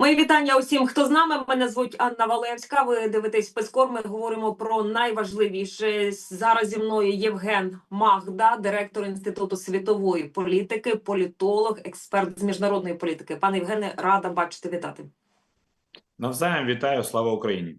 Мої вітання усім, хто з нами. Мене звуть Анна Валевська. Ви дивитесь спецкор. Ми говоримо про найважливіше. Зараз зі мною Євген Магда, директор Інституту світової політики, політолог, експерт з міжнародної політики. Пане Євгене, рада бачити вітати. Навзаєм вітаю, слава Україні.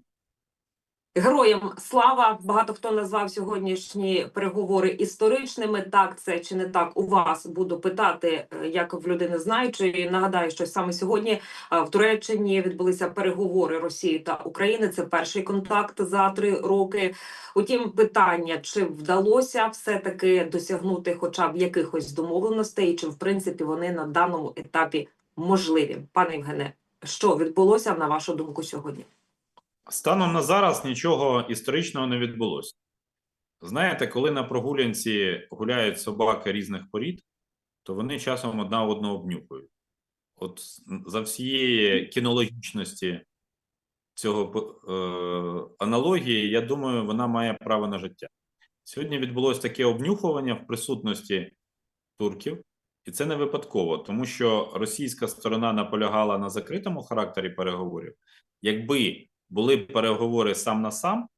Героям слава! Багато хто назвав сьогоднішні переговори історичними. Так це чи не так у вас буду питати, е, як в людини знаючої. Нагадаю, що саме сьогодні е, в Туреччині відбулися переговори Росії та України. Це перший контакт за три роки. Утім, питання чи вдалося все таки досягнути, хоча б якихось домовленостей, чи в принципі вони на даному етапі можливі, пане Євгене. Що відбулося на вашу думку сьогодні? Станом на зараз нічого історичного не відбулося. Знаєте, коли на прогулянці гуляють собаки різних порід, то вони часом одна одну обнюхують. От за всієї кінологічності цього е, аналогії, я думаю, вона має право на життя. Сьогодні відбулося таке обнюхування в присутності турків, і це не випадково, тому що російська сторона наполягала на закритому характері переговорів. Якби були переговори сам на сам,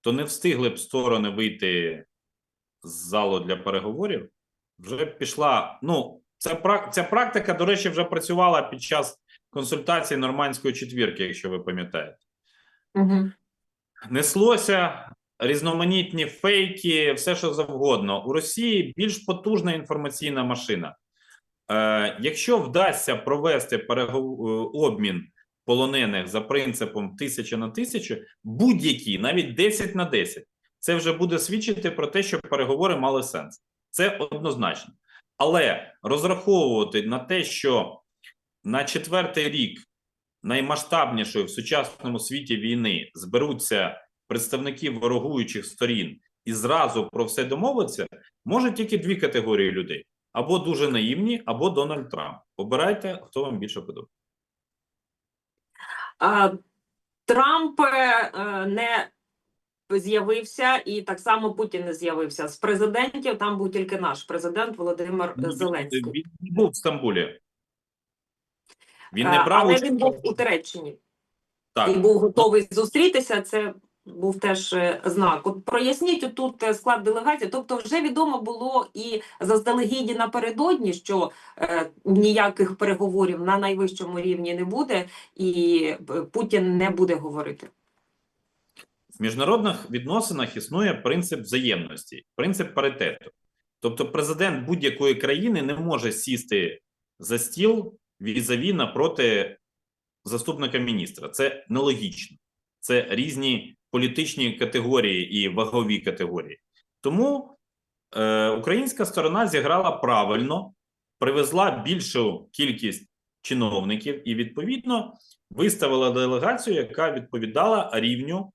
то не встигли б сторони вийти з залу для переговорів. Вже пішла. Ну, ця, ця практика, до речі, вже працювала під час консультації нормандської четвірки, якщо ви пам'ятаєте. Угу. Неслося різноманітні фейки, все що завгодно. У Росії більш потужна інформаційна машина. Е, якщо вдасться провести перегов... е, обмін полонених за принципом тисяча на тисячу, будь-які, навіть 10 на 10, це вже буде свідчити про те, що переговори мали сенс. Це однозначно. Але розраховувати на те, що на четвертий рік наймасштабнішої в сучасному світі війни зберуться представники ворогуючих сторін і зразу про все домовиться, може тільки дві категорії людей: або дуже наївні, або Дональд Трамп. Обирайте, хто вам більше подобається. А, Трамп е, не з'явився, і так само Путін не з'явився. З президентів там був тільки наш президент Володимир Зеленський. Він не був в Стамбулі. Він не Е, брав Але він був у Туреччині Так. і був готовий зустрітися. Це був теж е, знак. От проясніть тут е, склад делегації. Тобто, вже відомо було і заздалегідь напередодні, що е, ніяких переговорів на найвищому рівні не буде, і е, Путін не буде говорити. В міжнародних відносинах існує принцип взаємності, принцип паритету. Тобто, президент будь-якої країни не може сісти за стіл візаві напроти заступника міністра. Це нелогічно. Це різні політичні категорії і вагові категорії. Тому е, українська сторона зіграла правильно, привезла більшу кількість чиновників і, відповідно, виставила делегацію, яка відповідала рівню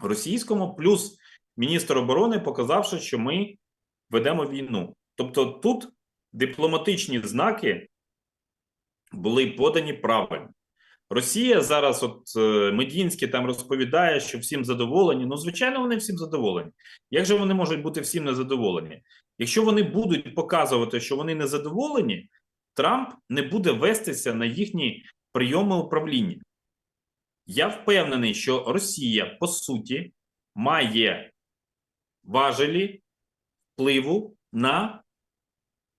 російському, плюс міністр оборони, показавши, що ми ведемо війну. Тобто тут дипломатичні знаки були подані правильно. Росія зараз, от е, Медінський там розповідає, що всім задоволені. Ну, звичайно, вони всім задоволені. Як же вони можуть бути всім незадоволені? Якщо вони будуть показувати, що вони незадоволені, Трамп не буде вестися на їхні прийоми управління. Я впевнений, що Росія по суті має важелі впливу на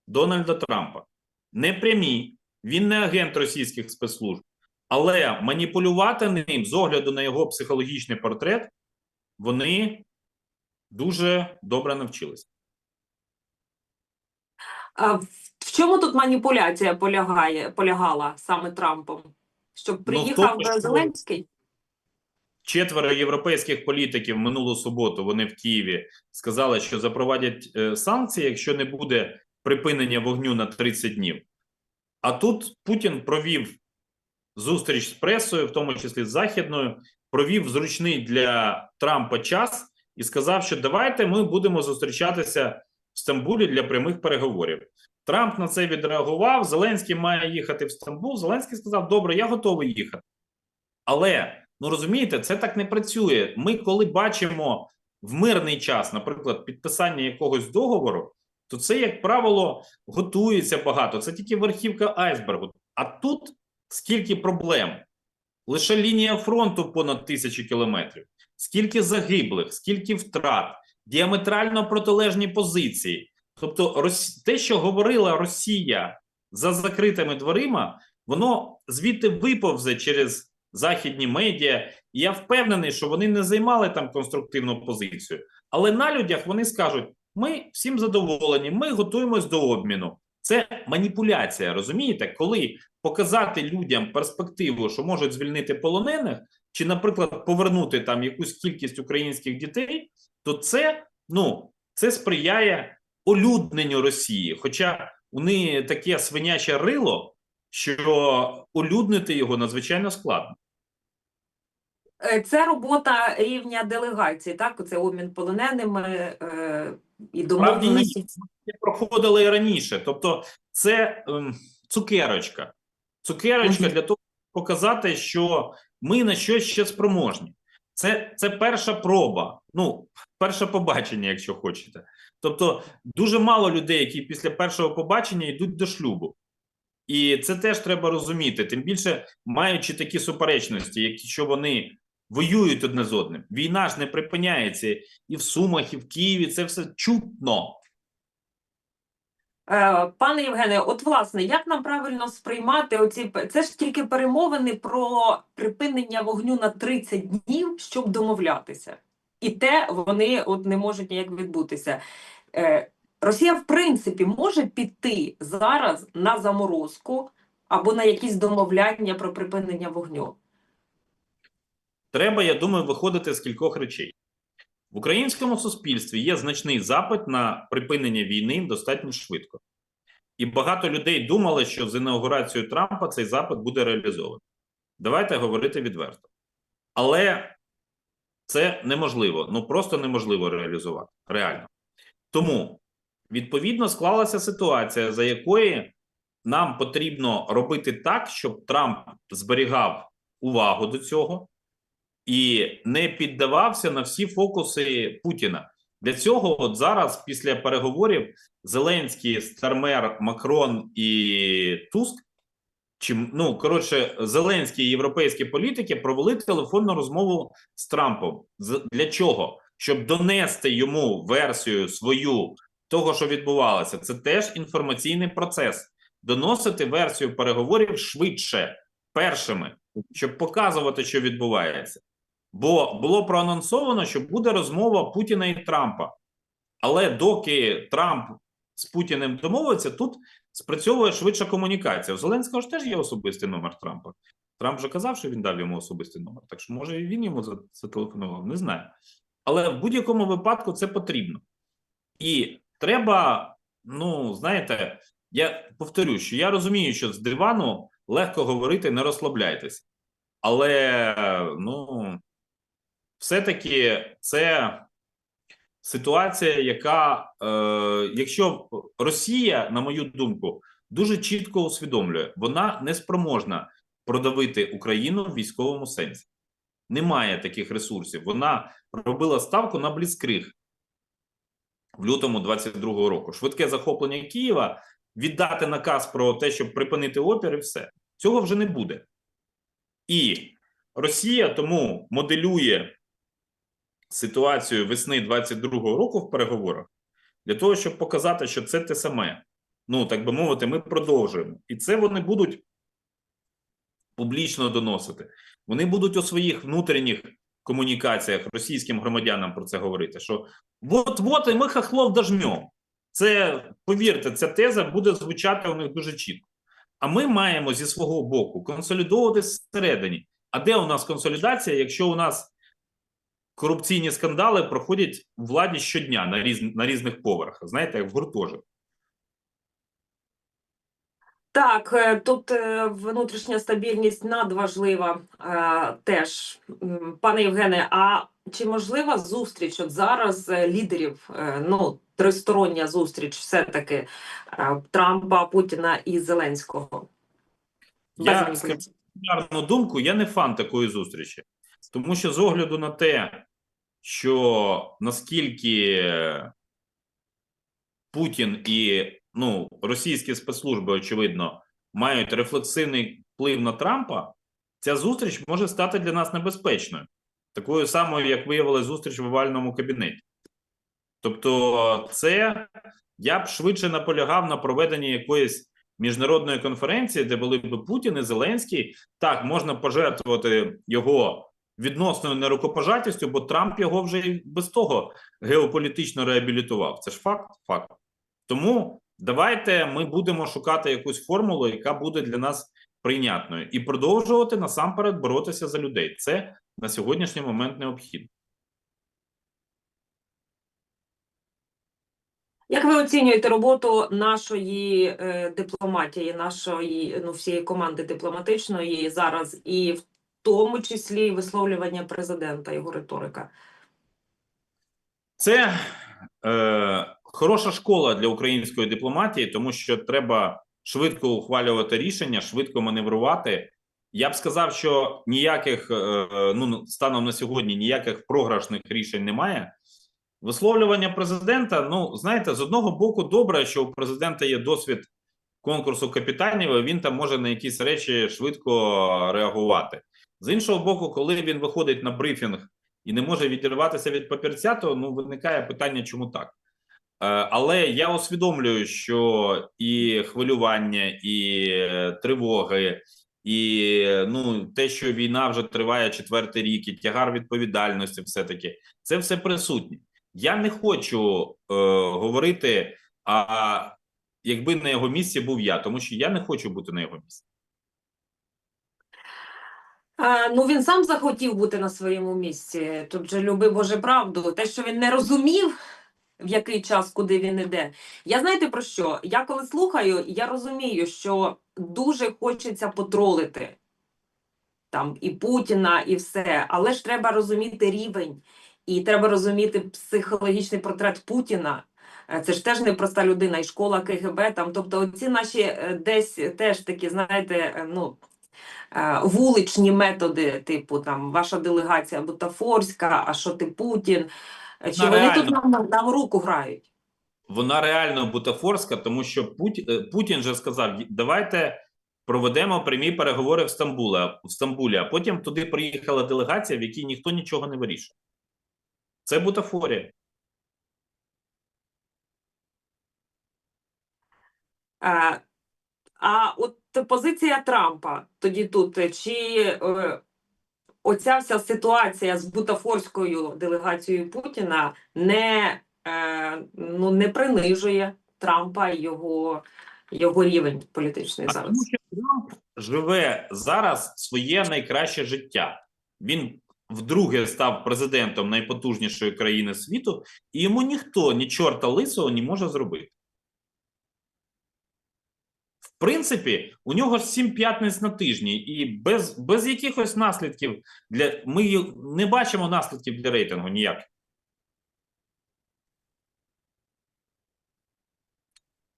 Дональда Трампа. Не прямі, він не агент російських спецслужб, але маніпулювати ним з огляду на його психологічний портрет вони дуже добре навчилися. А в чому тут маніпуляція полягає, полягала саме Трампом? Щоб приїхав тому, що- Зеленський? Четверо європейських політиків минулу суботу вони в Києві сказали, що запровадять е, санкції, якщо не буде припинення вогню на 30 днів. А тут Путін провів зустріч з пресою, в тому числі з західною, провів зручний для Трампа час і сказав, що давайте ми будемо зустрічатися в Стамбулі для прямих переговорів. Трамп на це відреагував. Зеленський має їхати в Стамбул. Зеленський сказав: Добре, я готовий їхати. Але ну розумієте, це так не працює. Ми, коли бачимо в мирний час, наприклад, підписання якогось договору, то це, як правило, готується багато. Це тільки верхівка айсбергу. А тут скільки проблем? Лише лінія фронту понад тисячі кілометрів. Скільки загиблих, скільки втрат, діаметрально протилежні позиції. Тобто, те, що говорила Росія за закритими дверима, воно звідти виповзе через західні медіа. І я впевнений, що вони не займали там конструктивну позицію. Але на людях вони скажуть: ми всім задоволені, ми готуємось до обміну. Це маніпуляція, розумієте? Коли показати людям перспективу, що можуть звільнити полонених, чи, наприклад, повернути там якусь кількість українських дітей, то це ну це сприяє олюдненню Росії. Хоча у неї таке свиняче рило, що олюднити його надзвичайно складно. Е, Це робота рівня делегації, так? Це обмін полоненими е, і домовленості. Проходили і раніше. Тобто, це ем, цукерочка. Цукерочка Мгм. для того, щоб показати, що ми на щось ще спроможні. Це, це перша проба, ну, перше побачення, якщо хочете. Тобто, дуже мало людей, які після першого побачення йдуть до шлюбу. І це теж треба розуміти. Тим більше, маючи такі суперечності, якщо вони воюють одне з одним. Війна ж не припиняється і в Сумах, і в Києві. Це все чутно. Е, Пане Євгене, от власне, як нам правильно сприймати оці це ж тільки перемовини про припинення вогню на 30 днів, щоб домовлятися, і те вони от не можуть ніяк відбутися. Е, Росія, в принципі, може піти зараз на заморозку або на якісь домовляння про припинення вогню. Треба, я думаю, виходити з кількох речей. В українському суспільстві є значний запит на припинення війни достатньо швидко. І багато людей думали, що з інаугурацією Трампа цей запит буде реалізований. Давайте говорити відверто. Але це неможливо, ну просто неможливо реалізувати реально. Тому, відповідно, склалася ситуація, за якої нам потрібно робити так, щоб Трамп зберігав увагу до цього і не піддавався на всі фокуси Путіна. Для цього, от зараз, після переговорів, Зеленський, Стармер, Макрон і Туск, чи ну коротше, Зеленський і європейські політики провели телефонну розмову з Трампом. Для чого? Щоб донести йому версію свою того, що відбувалося. Це теж інформаційний процес. Доносити версію переговорів швидше, першими, щоб показувати, що відбувається. Бо було проанонсовано, що буде розмова Путіна і Трампа. Але доки Трамп з Путіним домовиться, тут спрацьовує швидша комунікація. У Зеленського ж теж є особистий номер Трампа. Трамп вже казав, що він дав йому особистий номер. Так що, може, і він йому зателефонував, не знаю. Але в будь-якому випадку це потрібно. І треба, ну, знаєте, я повторю, що я розумію, що з дивану легко говорити, не розслабляйтеся. Але, ну, все-таки це ситуація, яка, е, якщо Росія, на мою думку, дуже чітко усвідомлює, вона не спроможна продавити Україну в військовому сенсі. Немає таких ресурсів. Вона робила ставку на бліцкриг в лютому 22-го року. Швидке захоплення Києва, віддати наказ про те, щоб припинити опір, і все. Цього вже не буде. І Росія тому моделює ситуацію весни 22-го року в переговорах для того, щоб показати, що це те саме. Ну, так би мовити, ми продовжуємо. І це вони будуть публічно доносити. Вони будуть у своїх внутрішніх комунікаціях російським громадянам про це говорити. Що от-от, і ми хахлов дожмем. Це, повірте, ця теза буде звучати у них дуже чітко. А ми маємо зі свого боку консолідовувати всередині. А де у нас консолідація, якщо у нас корупційні скандали проходять у владі щодня на, різ... на різних поверхах, знаєте, як в гуртожитку? Так, е, тут е, внутрішня стабільність надважлива е, теж. Пане Євгене, а чи можлива зустріч от зараз лідерів, ну, тристороння зустріч все-таки е, Трампа, Путіна і Зеленського? Я скажу думку, я не фан такої зустрічі. Тому що з огляду на те, що наскільки Путін і ну російські спецслужби, очевидно, мають рефлексивний вплив на Трампа, ця зустріч може стати для нас небезпечною, такою самою, як виявилася зустріч в овальному кабінеті. Тобто, це я б швидше наполягав на проведенні якоїсь міжнародної конференції, де були б Путін і Зеленський. Так, можна пожертвувати його відносною нерукопожатістю, бо Трамп його вже і без того геополітично реабілітував. Це ж факт. Факт. Тому давайте ми будемо шукати якусь формулу, яка буде для нас прийнятною, і продовжувати насамперед боротися за людей. Це на сьогоднішній момент необхідно. Як ви оцінюєте роботу нашої е, дипломатії, нашої ну всієї команди дипломатичної зараз, і в тому числі висловлювання президента, його риторика? Це е, хороша школа для української дипломатії, тому що треба швидко ухвалювати рішення, швидко маневрувати. Я б сказав, що ніяких е, ну станом на сьогодні ніяких програшних рішень немає. Висловлювання президента. Ну знаєте, з одного боку, добре, що у президента є досвід конкурсу капітанів. і Він там може на якісь речі швидко реагувати. З іншого боку, коли він виходить на брифінг і не може відірватися від папірця, то ну виникає питання, чому так. Е, але я усвідомлюю, що і хвилювання, і е, тривоги, і ну те, що війна вже триває четвертий рік, і тягар відповідальності, все таки це все присутнє. Я не хочу е, говорити, а якби на його місці був я, тому що я не хочу бути на його місці. Ну він сам захотів бути на своєму місці. Тут же люби Боже правду. Те, що він не розумів, в який час, куди він іде. Я знаєте про що? Я коли слухаю, я розумію, що дуже хочеться потролити там і Путіна, і все. Але ж треба розуміти рівень, і треба розуміти психологічний портрет Путіна. Е, Це ж теж непроста людина, і школа КГБ там. Тобто, оці наші е, десь теж такі, знаєте, е, ну вуличні методи, типу там ваша делегація бутафорська, а що ти Путін? Е, Чи Ну, вони реально. тут нам, нам руку грають? Вона реально бутафорська, тому що Путін, Путін же сказав: давайте проведемо прямі переговори в Стамбулі, в Стамбулі, а потім туди приїхала делегація, в якій ніхто нічого не вирішує. Це бутафорія. Е, А от позиція Трампа тоді тут, е, чи е, оця вся ситуація з бутафорською делегацією Путіна не, е, ну, не принижує Трампа і його, його рівень політичний А зараз? тому що Трамп живе зараз своє найкраще життя. Він вдруге став президентом найпотужнішої країни світу, і йому ніхто, ні чорта лисого, не може зробити. Принципі, у нього сім п'ятниць на тижні, і без, без якихось наслідків для ми не бачимо наслідків для рейтингу ніяких.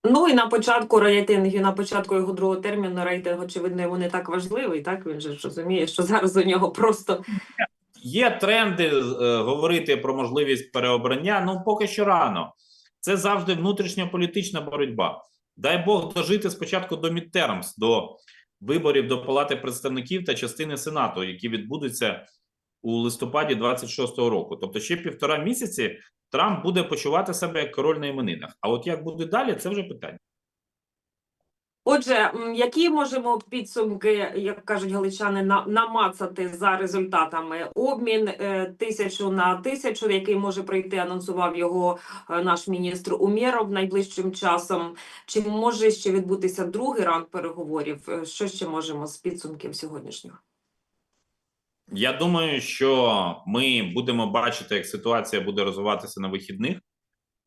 Ну і на початку рейтингів, на початку його другого терміну рейтинг, очевидно, йому не так важливий. Так він же ж розуміє, що зараз у нього просто Є тренди е, говорити про можливість переобрання. Ну поки що рано. Це завжди внутрішньополітична боротьба. Дай Бог дожити спочатку до мідтермс, до виборів до Палати представників та частини Сенату, які відбудуться у листопаді 26-го року. Тобто, ще півтора місяці Трамп буде почувати себе як король на іменинах. А от як буде далі, це вже питання. Отже, які можемо підсумки, як кажуть галичани, намацати за результатами? Обмін е, тисячу на тисячу, який може пройти, анонсував його е, наш міністр Умєров найближчим часом. Чи може ще відбутися другий раунд переговорів? Е, Що ще можемо з підсумків сьогоднішнього? Я думаю, що ми будемо бачити, як ситуація буде розвиватися на вихідних,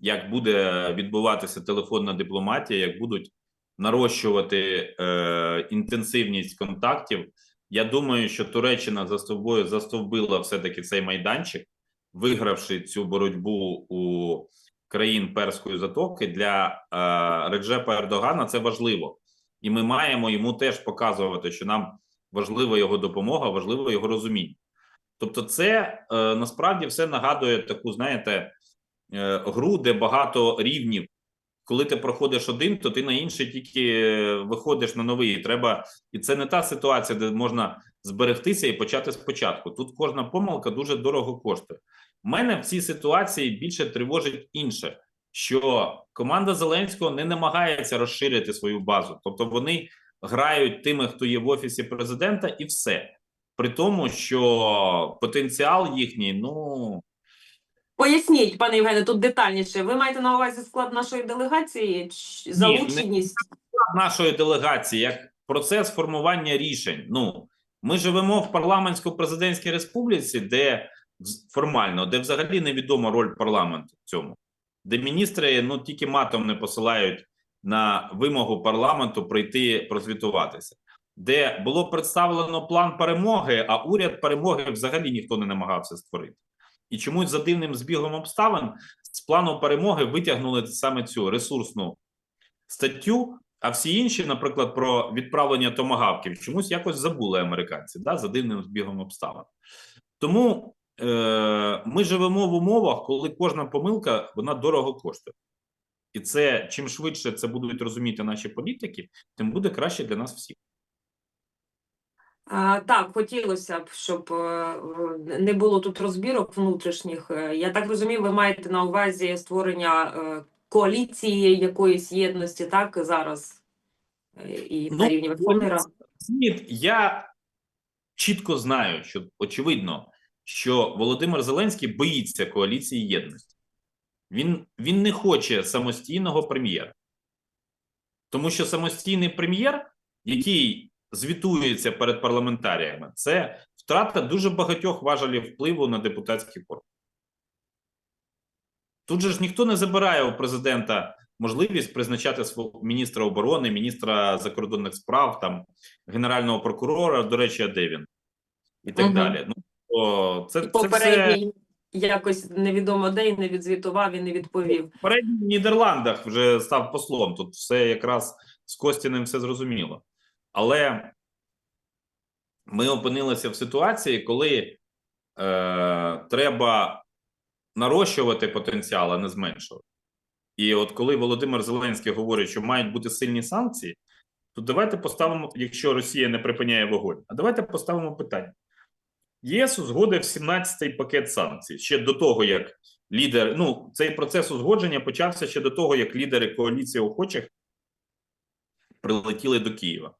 як буде відбуватися телефонна дипломатія, як будуть нарощувати е, інтенсивність контактів. Я думаю, що Туреччина за собою застовбила все-таки цей майданчик, вигравши цю боротьбу у країн Перської затоки для е, Реджепа Ердогана. Це важливо, і ми маємо йому теж показувати, що нам важлива його допомога, важливо його розуміння. Тобто, це е, насправді все нагадує таку, знаєте, е, гру, де багато рівнів коли ти проходиш один, то ти на інший тільки е, виходиш на новий. Треба, і це не та ситуація, де можна зберегтися і почати спочатку. Тут кожна помилка дуже дорого коштує. Мене в цій ситуації більше тривожить інше, що команда Зеленського не намагається розширити свою базу, тобто вони грають тими, хто є в офісі президента, і все. При тому, що потенціал їхній, ну Поясніть, пане Євгене, тут детальніше. Ви маєте на увазі склад нашої делегації, Ч- не- залученість? нашої делегації як процес формування рішень. Ну ми живемо в парламентсько-президентській республіці, де формально, де взагалі невідома роль парламенту в цьому, де міністри ну тільки матом не посилають на вимогу парламенту прийти прозвітуватися, де було представлено план перемоги, а уряд перемоги взагалі ніхто не намагався створити. І чомусь за дивним збігом обставин з плану перемоги витягнули саме цю ресурсну статтю, а всі інші, наприклад, про відправлення томагавків, чомусь якось забули американці да, за дивним збігом обставин. Тому е, ми живемо в умовах, коли кожна помилка вона дорого коштує. І це чим швидше це будуть розуміти наші політики, тим буде краще для нас всіх. А, так, хотілося б, щоб е, не було тут розбірок внутрішніх. Е, Я так розумію, ви маєте на увазі створення е, коаліції якоїсь єдності, так зараз і на Ну, рівні Верховної Ради. Я чітко знаю, що очевидно, що Володимир Зеленський боїться коаліції єдності. Він, він не хоче самостійного прем'єра. Тому що самостійний прем'єр, який звітується перед парламентаріями, це втрата дуже багатьох важелів впливу на депутатський корпус. Тут же ж ніхто не забирає у президента можливість призначати свого міністра оборони, міністра закордонних справ, там генерального прокурора. До речі, а де він? І так Мгм. далі. Ну о, це, це все попередній якось невідомо де і не відзвітував і не відповів. попередній в Нідерландах вже став послом. Тут все якраз з Костіним все зрозуміло. Але ми опинилися в ситуації, коли е, треба нарощувати потенціал, а не зменшувати. І от коли Володимир Зеленський говорить, що мають бути сильні санкції, то давайте поставимо, якщо Росія не припиняє вогонь, а давайте поставимо питання. ЄС узгодив 17-й пакет санкцій ще до того, як лідер. Ну, цей процес узгодження почався ще до того, як лідери коаліції охочих прилетіли до Києва.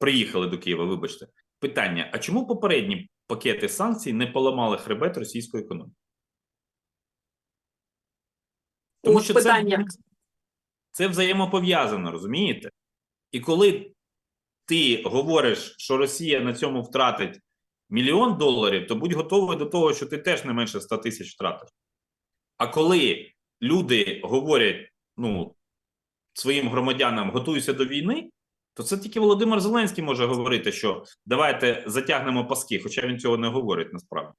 Приїхали до Києва, вибачте. Питання: а чому попередні пакети санкцій не поламали хребет російської економіки? Ось питання. Це, це взаємопов'язано, розумієте? І коли ти говориш, що Росія на цьому втратить мільйон доларів, то будь готовий до того, що ти теж не менше 100 тисяч втратиш. А коли люди говорять ну, своїм громадянам готуйся до війни, то це тільки Володимир Зеленський може говорити, що давайте затягнемо паски, хоча він цього не говорить насправді.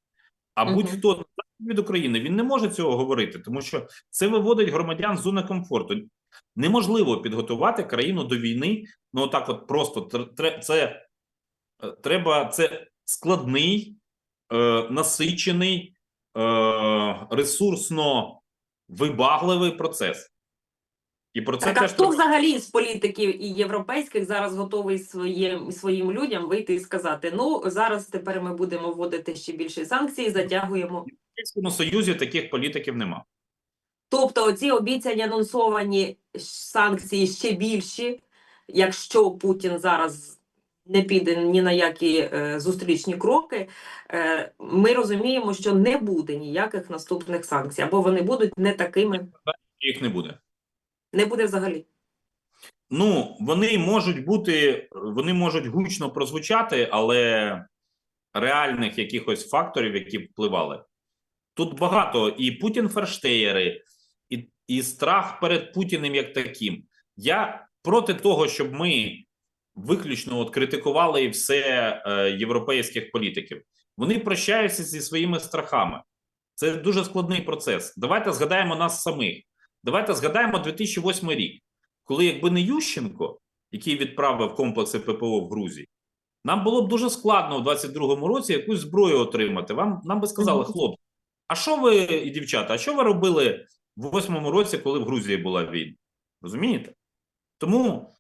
А будь-хто від України він не може цього говорити, тому що це виводить громадян з зони комфорту. Неможливо підготувати країну до війни. Ну отак, от просто це е, треба. Це складний, е, насичений, е, ресурсно вибагливий процес. І про це Так, а хто треба- взагалі з політиків і європейських зараз готовий своїм своїм людям вийти і сказати: ну зараз тепер ми будемо вводити ще більше санкцій, затягуємо. в Європейському Союзі таких політиків нема. Тобто, оці обіцяні анонсовані санкції ще більші, якщо Путін зараз не піде ні на які е, зустрічні кроки, е, ми розуміємо, що не буде ніяких наступних санкцій, або вони будуть не такими, Їх не буде. Не буде взагалі. Ну, вони можуть бути, вони можуть гучно прозвучати, але реальних якихось факторів, які впливали. Тут багато і Путін ферштеєри, і, і страх перед Путіним як таким. Я проти того, щоб ми виключно от критикували все е, європейських політиків. Вони прощаються зі своїми страхами. Це дуже складний процес. Давайте згадаємо нас самих. Давайте згадаємо 2008 рік, коли якби не Ющенко, який відправив комплекси ППО в Грузії, нам було б дуже складно у 22-му році якусь зброю отримати. Вам нам би сказали, хлопці, а що ви і дівчата? А що ви робили в 8-му році, коли в Грузії була війна? Розумієте? Тому,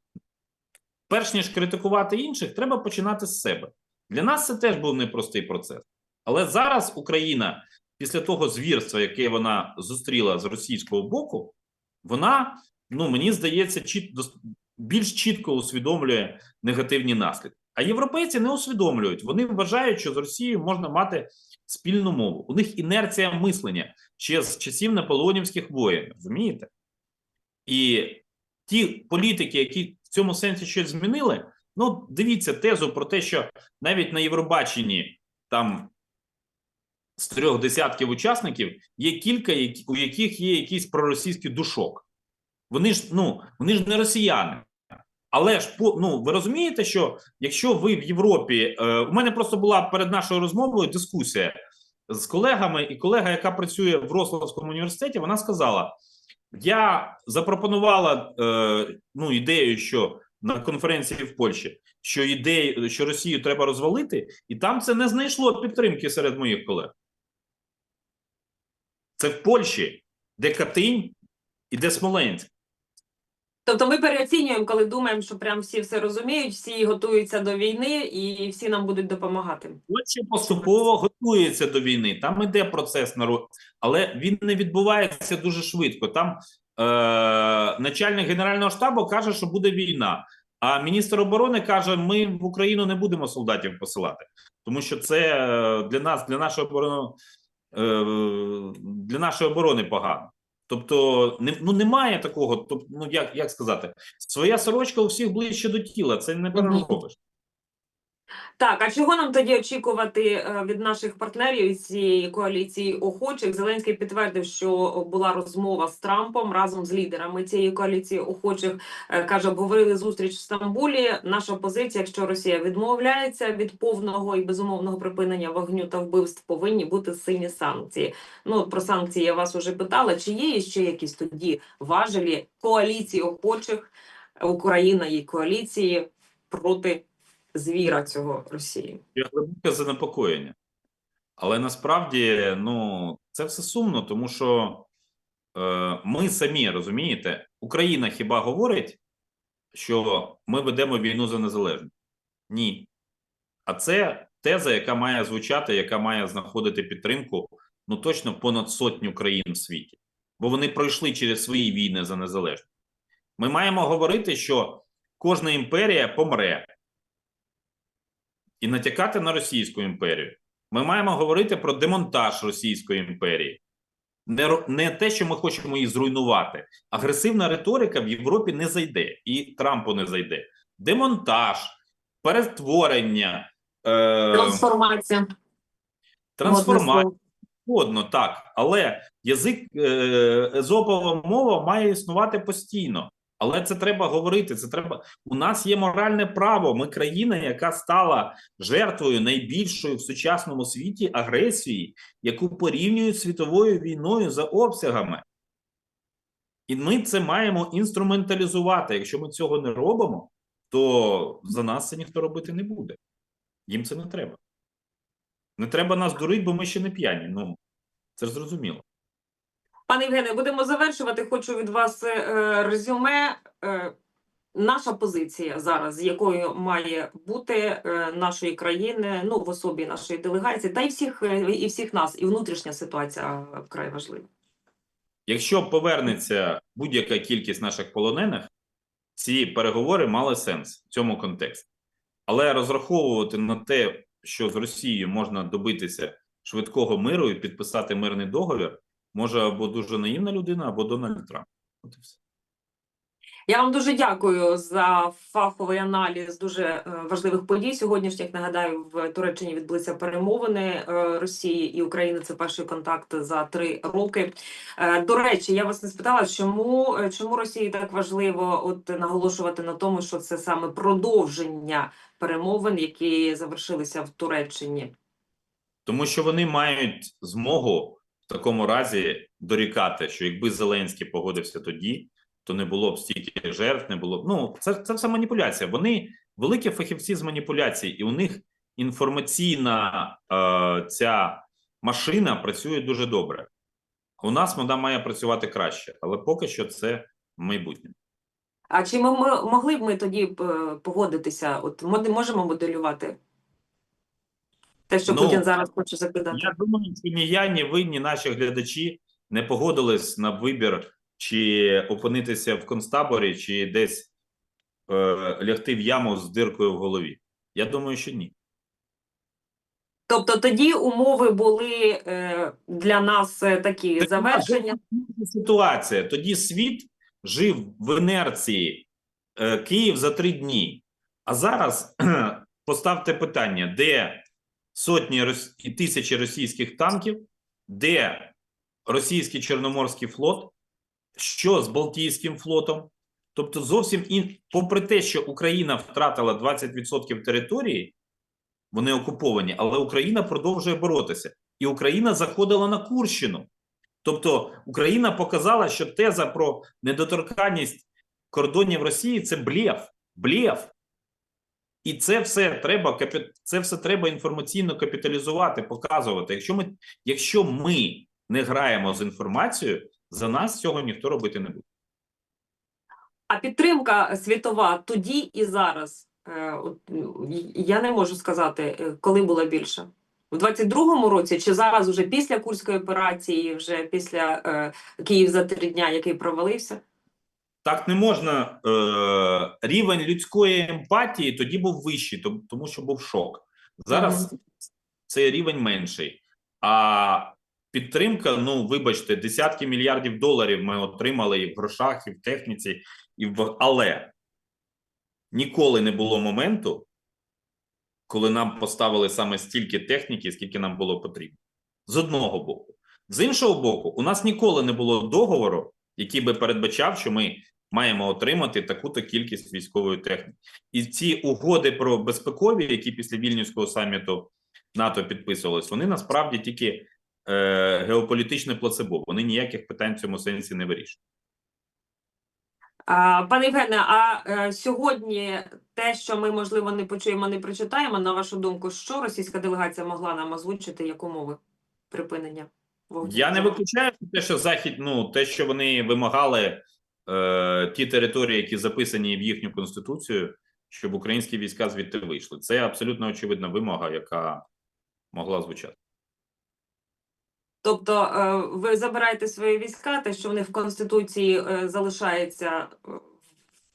перш ніж критикувати інших, треба починати з себе. Для нас це теж був непростий процес. Але зараз Україна, після того звірства, яке вона зустріла з російського боку, вона, ну мені здається, чіт, більш чітко усвідомлює негативні наслідки. А європейці не усвідомлюють. Вони вважають, що з Росією можна мати спільну мову. У них інерція мислення ще з часів наполеонівських воєн. Розумієте? І ті політики, які в цьому сенсі щось змінили, ну дивіться тезу про те, що навіть на Євробаченні там з трьох десятків учасників є кілька, у яких є якийсь проросійський душок. Вони ж ну вони ж не росіяни. Але ж ну ви розумієте, що якщо ви в Європі, е, у мене просто була перед нашою розмовою дискусія з колегами, і колега, яка працює в Рославському університеті, вона сказала: я запропонувала е, ну ідею, що на конференції в Польщі, що ідею, що Росію треба розвалити, і там це не знайшло підтримки серед моїх колег. Це в Польщі, де Катинь і де Смоленськ. Тобто ми переоцінюємо, коли думаємо, що прям всі все розуміють, всі готуються до війни і всі нам будуть допомагати. Польща поступово готується до війни. Там іде процес народ, але він не відбувається дуже швидко. Там е, начальник генерального штабу каже, що буде війна. А міністр оборони каже: ми в Україну не будемо солдатів посилати, тому що це е, для нас, для нашої оборони, для нашої оборони погано. Тобто, не, ну немає такого. Тобто, ну як, як сказати, своя сорочка у всіх ближче до тіла. Це не переробиш. Так, а чого нам тоді очікувати е, від наших партнерів із цієї коаліції охочих? Зеленський підтвердив, що була розмова з Трампом разом з лідерами цієї коаліції охочих. Е, Каже, обговорили зустріч в Стамбулі. Наша позиція, якщо Росія відмовляється від повного і безумовного припинення вогню та вбивств, повинні бути сильні санкції. Ну про санкції я вас уже питала. Чи є ще якісь тоді важелі коаліції охочих Україна і коаліції проти? Звіра цього Росії. Є глибоке занепокоєння. Але насправді ну, це все сумно, тому що е, ми самі розумієте, Україна хіба говорить, що ми ведемо війну за незалежність? Ні. А це теза, яка має звучати, яка має знаходити підтримку ну точно понад сотню країн в світі, бо вони пройшли через свої війни за незалежність. Ми маємо говорити, що кожна імперія помре і натякати на Російську імперію. Ми маємо говорити про демонтаж Російської імперії, не, не те, що ми хочемо її зруйнувати. Агресивна риторика в Європі не зайде, і Трампу не зайде. Демонтаж, перетворення, е, Трансформація. трансформація. Згодно, так, але язик е, езопова мова має існувати постійно. Але це треба говорити. Це треба. У нас є моральне право. Ми країна, яка стала жертвою найбільшої в сучасному світі агресії, яку порівнюють світовою війною за обсягами. І ми це маємо інструменталізувати. Якщо ми цього не робимо, то за нас це ніхто робити не буде. Їм це не треба. Не треба нас дурити, бо ми ще не п'яні. Ну це ж зрозуміло. Пане Євгене, будемо завершувати. Хочу від вас е, резюме. Е, наша позиція зараз, якою має бути е, нашої країни, ну в особі нашої делегації, та й всіх е, і всіх нас, і внутрішня ситуація е, вкрай важлива. Якщо повернеться будь-яка кількість наших полонених, ці переговори мали сенс в цьому контексті. Але розраховувати на те, що з Росією можна добитися швидкого миру і підписати мирний договір, може або дуже наївна людина, або Дональд Трамп. От і все. Я вам дуже дякую за фаховий аналіз дуже е, важливих подій. Сьогоднішніх нагадаю, в Туреччині відбулися перемовини е, Росії і України. Це перший контакт за три роки. Е, До речі, я вас не спитала, чому, чому Росії так важливо от наголошувати на тому, що це саме продовження перемовин, які завершилися в Туреччині. Тому що вони мають змогу такому разі дорікати, що якби Зеленський погодився тоді, то не було б стільки жертв, не було б. Ну, це, це все маніпуляція. Вони великі фахівці з маніпуляцій, і у них інформаційна е, ця машина працює дуже добре. У нас вона має працювати краще, але поки що це майбутнє. А чи ми, ми могли б ми тоді е, погодитися? От ми не можемо моделювати те, що Ну, Путін зараз хоче закидати? Я думаю, що ні я, ні ви, ні наші глядачі не погодились на вибір, чи опинитися в концтаборі, чи десь е, лягти в яму з диркою в голові. Я думаю, що ні. Тобто тоді умови були е, для нас е, такі Це завершення. ситуація. Тоді світ жив в інерції е, Київ за три дні. А зараз поставте питання: де сотні рос- і тисячі російських танків, де російський Чорноморський флот, що з Балтійським флотом? Тобто, зовсім ін... попри те, що Україна втратила 20% території, вони окуповані, але Україна продовжує боротися, і Україна заходила на Курщину. Тобто Україна показала, що теза про недоторканність кордонів Росії це блєф. Блєф. І це все треба це все треба інформаційно капіталізувати, показувати. Якщо ми, якщо ми не граємо з інформацією, за нас цього ніхто робити не буде. А підтримка світова тоді і зараз. е, Я не можу сказати, е, коли була більше. У 22-му році чи зараз уже після Курської операції, вже після е, Київ за три дня, який провалився? Так не можна. Е, рівень людської емпатії тоді був вищий, тому що був шок. Зараз цей рівень менший. А підтримка, ну вибачте, десятки мільярдів доларів ми отримали і в грошах, і в техніці, і в але ніколи не було моменту, коли нам поставили саме стільки техніки, скільки нам було потрібно. З одного боку. З іншого боку, у нас ніколи не було договору, який би передбачав, що ми маємо отримати таку-то кількість військової техніки. І ці угоди про безпекові, які після вільнюського саміту НАТО підписувались, вони насправді тільки е, геополітичне плацебо. Вони ніяких питань в цьому сенсі не вирішують. Пане Євгене, а е, сьогодні те, що ми можливо не почуємо, не прочитаємо, на вашу думку, що російська делегація могла нам озвучити, як умови припинення вогню? Я не виключаю те, що захід, ну те, що вони вимагали е, ті території, які записані в їхню конституцію, щоб українські війська звідти вийшли. Це абсолютно очевидна вимога, яка могла звучати. Тобто е, ви забираєте свої війська, те, що вони в конституції е, залишається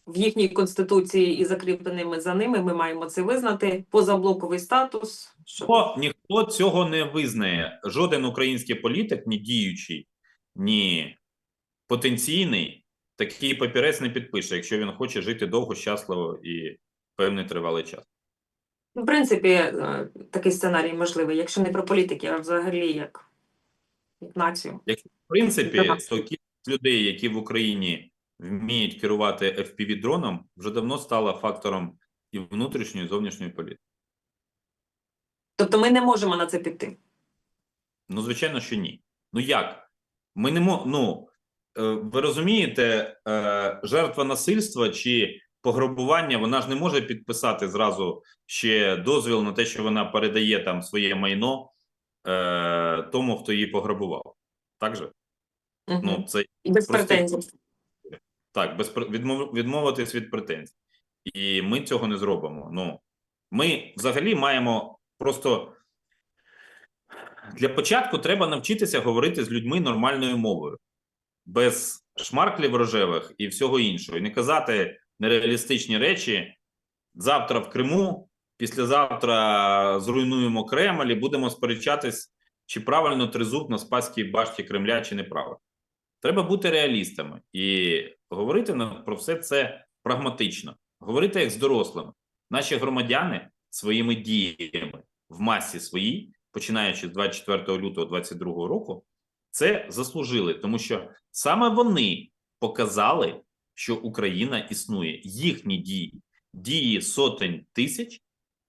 в їхній конституції і закріпленими за ними. Ми маємо це визнати. Позаблоковий статус. Що ніхто цього не визнає. Жоден український політик, ні діючий, ні потенційний, такий папірець не підпише, якщо він хоче жити довго, щасливо і певний тривалий час. в принципі е, такий сценарій можливий, якщо не про політики, а взагалі як, як націю. Якщо в принципі, то кількість людей, які в Україні вміють керувати fpv дроном, вже давно стала фактором і внутрішньої, і зовнішньої політики. Тобто ми не можемо на це піти. Ну, звичайно, що ні. Ну як? Ми не мо... ну, ви розумієте, е, жертва насильства чи пограбування, вона ж не може підписати зразу ще дозвіл на те, що вона передає там своє майно е, тому, хто її пограбував. Так же? Мгм. Ну, це без просто- претензій. Так, без відмов, відмовитись від претензій. І ми цього не зробимо. Ну, ми взагалі маємо просто для початку треба навчитися говорити з людьми нормальною мовою, без шмарклів рожевих і всього іншого. І не казати нереалістичні речі. Завтра в Криму, післязавтра зруйнуємо Кремль і будемо сперечатись, чи правильно тризуб на Спаській башті Кремля, чи неправильно. Треба бути реалістами і говорити про все це прагматично, говорити як з дорослими. Наші громадяни своїми діями в масі своїй, починаючи з 24 лютого 2022 року, це заслужили, тому що саме вони показали, що Україна існує. Їхні дії, дії сотень тисяч,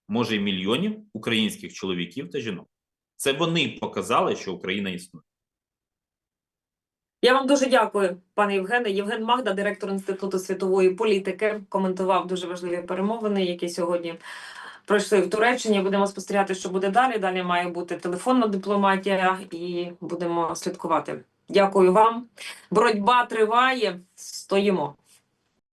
може й мільйонів українських чоловіків та жінок. Це вони показали, що Україна існує. Я вам дуже дякую, пане Євгене. Євген Магда, директор Інституту світової політики, коментував дуже важливі перемовини, які сьогодні пройшли в Туреччині. Будемо спостерігати, що буде далі. Далі має бути телефонна дипломатія, і будемо слідкувати. Дякую вам. Боротьба триває. Стоїмо.